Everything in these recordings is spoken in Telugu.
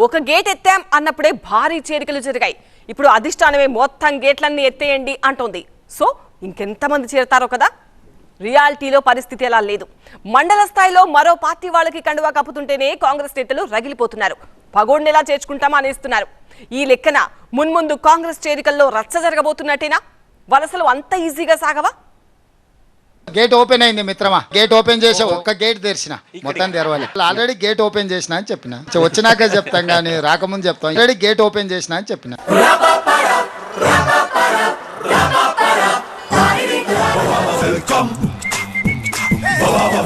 ఒక గేట్ ఎత్తాం అన్నప్పుడే భారీ చేరికలు జరిగాయి. ఇప్పుడు అధిష్టానమే మొత్తం గేట్లన్నీ ఎత్తేయండి అంటోంది. సో ఇంకెంతమంది చేరతారో కదా? రియాలిటీలో పరిస్థితి ఎలా లేదు. మండల స్థాయిలో మరో పార్టీ వాళ్ళకి కండువా కప్పుతుంటేనే కాంగ్రెస్ నేతలు రగిలిపోతున్నారు. పగోడిని ఎలా చేర్చుకుంటామా అనేస్తున్నారు ఈ లెక్కన మున్ముందు కాంగ్రెస్ చేరికల్లో రచ్చ జరగబోతున్నట్టేనా? వలసలు అంత ఈజీగా సాగవా? గేట్ ఓపెన్ అయింది మిత్రమా? గేట్ ఓపెన్ చేసి ఒక్క గేట్ తెరిచిన. మొత్తం తెరవాలి. ఆల్రెడీ గేట్ ఓపెన్ చేసిన అని చెప్పిన. వచ్చినాక చెప్తాం కానీ రాకముందు చెప్తాం. ఆల్రెడీ గేట్ ఓపెన్ చేసిన అని చెప్పిన.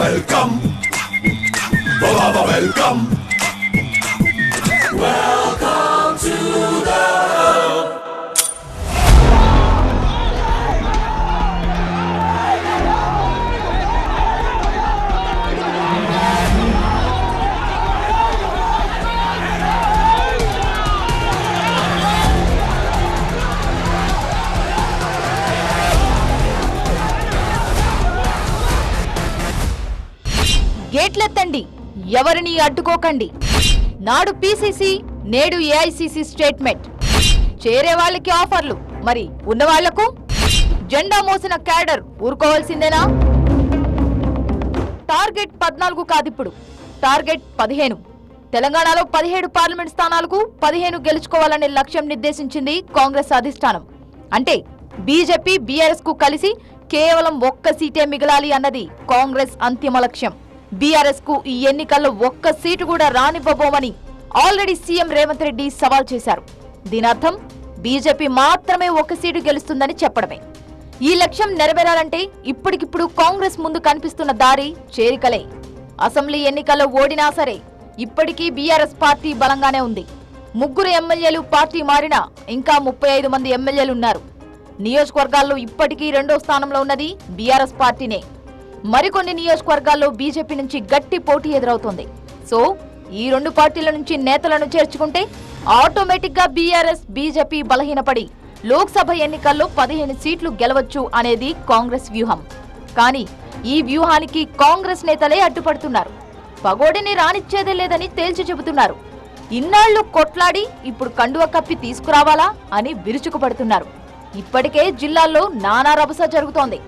Welcome. Baba చేతులెత్తండి ఎవరిని అడ్డుకోకండి. నాడు పీసీసీ నేడు ఏఐసీసీ స్టేట్మెంట్. చేరే వాళ్ళకి ఆఫర్లు. మరి ఉన్న వాళ్ళకు? జెండా మోసిన క్యాడర్ ఊరుకోవాల్సిందేనా? టార్గెట్ పద్నాలుగు కాదిప్పుడు. టార్గెట్ పదిహేను. తెలంగాణలో పదిహేడు పార్లమెంట్ స్థానాలకు పదిహేను గెలుచుకోవాలనే లక్ష్యం నిర్దేశించింది కాంగ్రెస్ అధిష్టానం. అంటే బీజేపీ బీఆర్ఎస్కు కలిసి కేవలం ఒక్క సీటే మిగలాలి అన్నది కాంగ్రెస్ అంతిమ లక్ష్యం. బీఆర్ఎస్కు ఈ ఎన్నికల్లో ఒక్క సీటు కూడా రానివ్వబోమని ఆల్రెడీ సీఎం రేవంత్ రెడ్డి సవాల్ చేశారు. దీనర్థం బీజేపీ మాత్రమే ఒక సీటు గెలుస్తుందని చెప్పడమే. ఈ లక్ష్యం నెరవేరాలంటే ఇప్పటికిప్పుడు కాంగ్రెస్ ముందు కనిపిస్తున్న దారి చేరికలే. అసెంబ్లీ ఎన్నికల్లో ఓడినా సరే ఇప్పటికీ బీఆర్ఎస్ పార్టీ బలంగానే ఉంది. ముగ్గురు ఎమ్మెల్యేలు పార్టీ మారినా ఇంకా ముప్పై ఐదు మంది ఎమ్మెల్యేలు ఉన్నారు. నియోజకవర్గాల్లో ఇప్పటికీ రెండో స్థానంలో ఉన్నది బీఆర్ఎస్ పార్టీనే. మరికొన్ని నియోజకవర్గాల్లో బీజేపీ నుంచి గట్టి పోటీ ఎదురవుతోంది. సో ఈ రెండు పార్టీల నుంచి నేతలను చేర్చుకుంటే ఆటోమేటిక్గా బీఆర్ఎస్ బీజేపీ బలహీనపడి లోక్సభ ఎన్నికల్లో పదిహేను సీట్లు గెలవచ్చు అనేది కాంగ్రెస్ వ్యూహం. కానీ ఈ వ్యూహానికి కాంగ్రెస్ నేతలే అడ్డుపడుతున్నారు. పగోడిని రానిచ్చేదే లేదని తేల్చి చెబుతున్నారు. ఇన్నాళ్ళు కొట్లాడి ఇప్పుడు కండువ కప్పి తీసుకురావాలా అని విరుచుకుపడుతున్నారు. ఇప్పటికే జిల్లాల్లో నానా రభస జరుగుతోంది.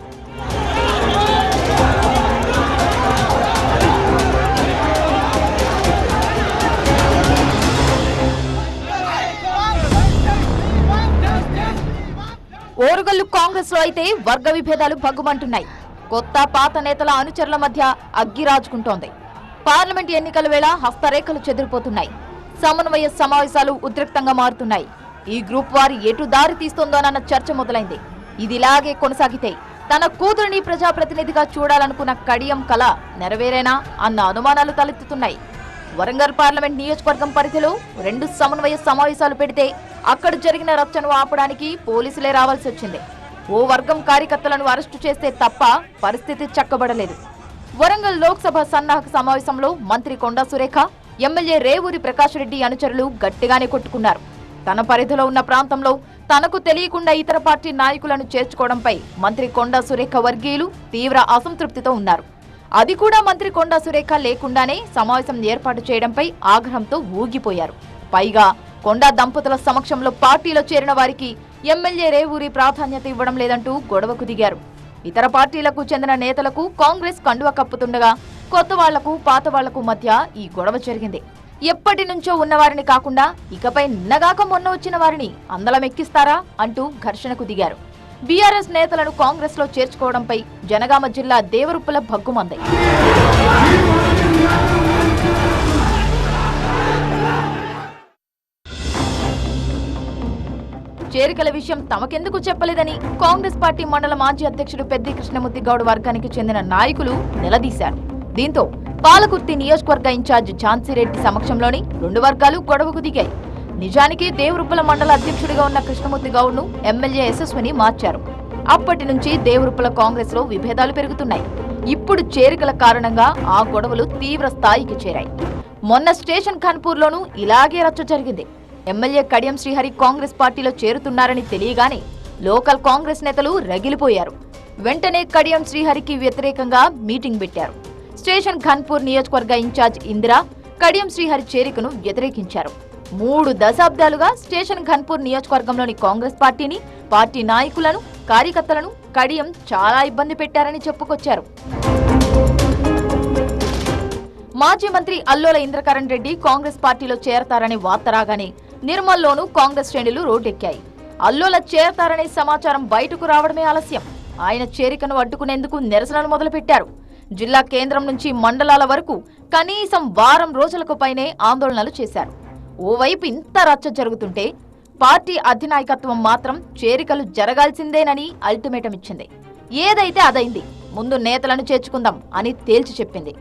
ఓరుగల్లు కాంగ్రెస్లో అయితే వర్గ విభేదాలు భగ్గుమంటున్నాయి. కొత్త పాత నేతల అనుచరుల మధ్య అగ్గిరాజుకుంటోంది పార్లమెంట్ ఎన్నికల వేళ హస్తరేఖలు చెదిరిపోతున్నాయి. సమన్వయ సమావేశాలు ఉద్రిక్తంగా మారుతున్నాయి. ఈ గ్రూప్ వారి ఎటు దారి తీస్తోందోనన్న చర్చ మొదలైంది. ఇదిలాగే కొనసాగితే తన కూతురిని ప్రజాప్రతినిధిగా చూడాలనుకున్న కడియం కళ నెరవేరేనా అన్న అనుమానాలు తలెత్తుతున్నాయి. వరంగల్ పార్లమెంట్ నియోజకవర్గం పరిధిలో రెండు సమన్వయ సమావేశాలు పెడితే అక్కడ జరిగిన రచ్చను ఆపడానికి పోలీసులే రావాల్సి వచ్చింది. ఓ వర్గం కార్యకర్తలను అరెస్టు చేస్తే తప్ప పరిస్థితి చక్కబడలేదు. వరంగల్ లోక్సభ సన్నాహక సమావేశంలో మంత్రి కొండా సురేఖ ఎమ్మెల్యే రేవూరి ప్రకాష్ రెడ్డి అనుచరులు గట్టిగానే కొట్టుకున్నారు. తన పరిధిలో ఉన్న ప్రాంతంలో తనకు తెలియకుండా ఇతర పార్టీ నాయకులను చేర్చుకోవడంపై మంత్రి కొండా సురేఖ వర్గీయులు తీవ్ర అసంతృప్తితో ఉన్నారు. అది కూడా మంత్రి కొండా సురేఖ లేకుండానే సమావేశం ఏర్పాటు చేయడంపై ఆగ్రహంతో ఊగిపోయారు. పైగా కొండా దంపతుల సమక్షంలో పార్టీలో చేరిన వారికి ఎమ్మెల్యే రేవూరి ప్రాధాన్యత ఇవ్వడం లేదంటూ గొడవకు దిగారు. ఇతర పార్టీలకు చెందిన నేతలకు కాంగ్రెస్ కండువ కప్పుతుండగా కొత్త వాళ్ళకు పాత వాళ్ళకు మధ్య ఈ గొడవ జరిగింది. ఎప్పటి నుంచో ఉన్నవారిని కాకుండా ఇకపై నిన్నగాక మొన్న వచ్చిన వారిని అందలం ఎక్కిస్తారా అంటూ ఘర్షణకు దిగారు. బీఆర్ఎస్ నేతలను కాంగ్రెస్లో చేర్చుకోవడంపై జనగామ జిల్లా దేవరుప్పుల భగ్గుమంది. చేరికల విషయం తమకెందుకు చెప్పలేదని కాంగ్రెస్ పార్టీ మండల మాజీ అధ్యక్షుడు పెద్ది కృష్ణమూర్తి గౌడ్ వర్గానికి చెందిన నాయకులు నిలదీశారు. దీంతో పాలకుర్తి నియోజకవర్గ ఇన్ఛార్జ్ ఝాన్సీరెడ్డి సమక్షంలోని రెండు వర్గాలు గొడవకు దిగాయి. నిజానికి దేవరుప్పల మండల అధ్యక్షుడిగా ఉన్న కృష్ణమూర్తి గౌడ్ను ఎమ్మెల్యే యశస్విని మార్చారు. అప్పటి నుంచి దేవరుప్పల కాంగ్రెస్లో విభేదాలు పెరుగుతున్నాయి. ఇప్పుడు చేరికల కారణంగా ఆ గొడవలు తీవ్ర స్థాయికి చేరాయి. మొన్న స్టేషన్ ఖాన్పూర్లోనూ ఇలాగే రచ్చ జరిగింది. ఎమ్మెల్యే కడియం శ్రీహరి కాంగ్రెస్ పార్టీలో చేరుతున్నారని తెలియగానే లోకల్ కాంగ్రెస్ నేతలు రగిలిపోయారు. వెంటనే కడియం శ్రీహరికి వ్యతిరేకంగా మీటింగ్ పెట్టారు. స్టేషన్ ఘన్పూర్ నియోజకవర్గ ఇన్ఛార్జ్ ఇందిరా కడియం శ్రీహరి చేరికను వ్యతిరేకించారు. మూడు దశాబ్దాలుగా స్టేషన్ ఘన్పూర్ నియోజకవర్గంలోని కాంగ్రెస్ పార్టీని పార్టీ నాయకులను కార్యకర్తలను కడియం చాలా ఇబ్బంది పెట్టారని చెప్పుకొచ్చారు. మాజీ మంత్రి అల్లోల ఇంద్రకరణ్ రెడ్డి కాంగ్రెస్ పార్టీలో చేరతారని వార్త రాగానే నిర్మల్లోనూ కాంగ్రెస్ శ్రేణులు రోడ్డెక్కాయి. అల్లోల చేరతారనే సమాచారం బయటకు రావడమే ఆలస్యం. ఆయన చేరికను అడ్డుకునేందుకు నిరసనలు మొదలుపెట్టారు. జిల్లా కేంద్రం నుంచి మండలాల వరకు కనీసం వారం రోజులకు పైనే ఆందోళనలు చేశారు. ఓవైపు ఇంత రచ్చ జరుగుతుంటే పార్టీ అధినాయకత్వం మాత్రం చేరికలు జరగాల్సిందేనని అల్టిమేటం ఇచ్చింది ఏదైతే అదైంది ముందు నేతలను చేర్చుకుందాం అని తేల్చి చెప్పింది.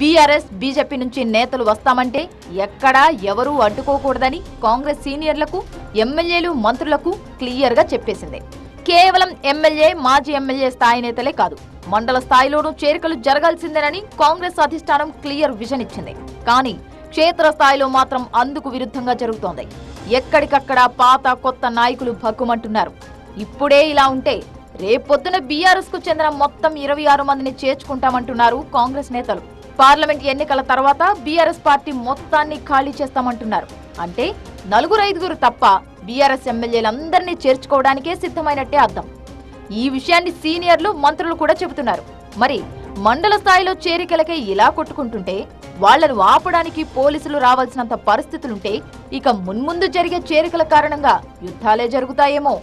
బీఆర్ఎస్ బీజేపీ నుంచి నేతలు వస్తామంటే ఎక్కడా ఎవరూ అడ్డుకోకూడదని కాంగ్రెస్ సీనియర్లకు ఎమ్మెల్యేలు మంత్రులకు క్లియర్గా చెప్పేసింది. కేవలం ఎమ్మెల్యే మాజీ ఎమ్మెల్యే స్థాయి నేతలే కాదు మండల స్థాయిలోనూ చేరికలు జరగాల్సిందేనని కాంగ్రెస్ అధిష్టానం క్లియర్ విజన్ ఇచ్చింది. కానీ క్షేత్ర స్థాయిలో మాత్రం అందుకు విరుద్ధంగా జరుగుతోంది. ఎక్కడికక్కడ పాత కొత్త నాయకులు భగ్గుమంటున్నారు ఇప్పుడే ఇలా ఉంటే రేపొద్దున బీఆర్ఎస్కు చెందిన మొత్తం ఇరవై ఆరు మందిని చేర్చుకుంటామంటున్నారు కాంగ్రెస్ నేతలు. పార్లమెంట్ ఎన్నికల తర్వాత బీఆర్ఎస్ పార్టీ మొత్తాన్ని ఖాళీ చేస్తామంటున్నారు. అంటే నలుగురు ఐదుగురు తప్ప బీఆర్ఎస్ ఎమ్మెల్యేలందరినీ చేర్చుకోవడానికే సిద్ధమైనట్టే అర్థం. ఈ విషయాన్ని సీనియర్లు మంత్రులు కూడా చెబుతున్నారు. మరి మండల స్థాయిలో చేరికలకే ఇలా కొట్టుకుంటుంటే వాళ్ళను ఆపడానికి పోలీసులు రావాల్సినంత పరిస్థితులుంటే ఇక మున్ముందు జరిగే చేరికల కారణంగా యుద్ధాలే జరుగుతాయేమో.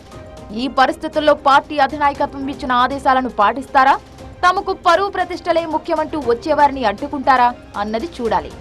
ఈ పరిస్థితుల్లో పార్టీ అధినాయకత్వం ఇచ్చిన ఆదేశాలను పాటిస్తారా? తమకు పరువు ప్రతిష్టలే ముఖ్యమంటూ వచ్చేవారిని అడ్డుకుంటారా అన్నది చూడాలి.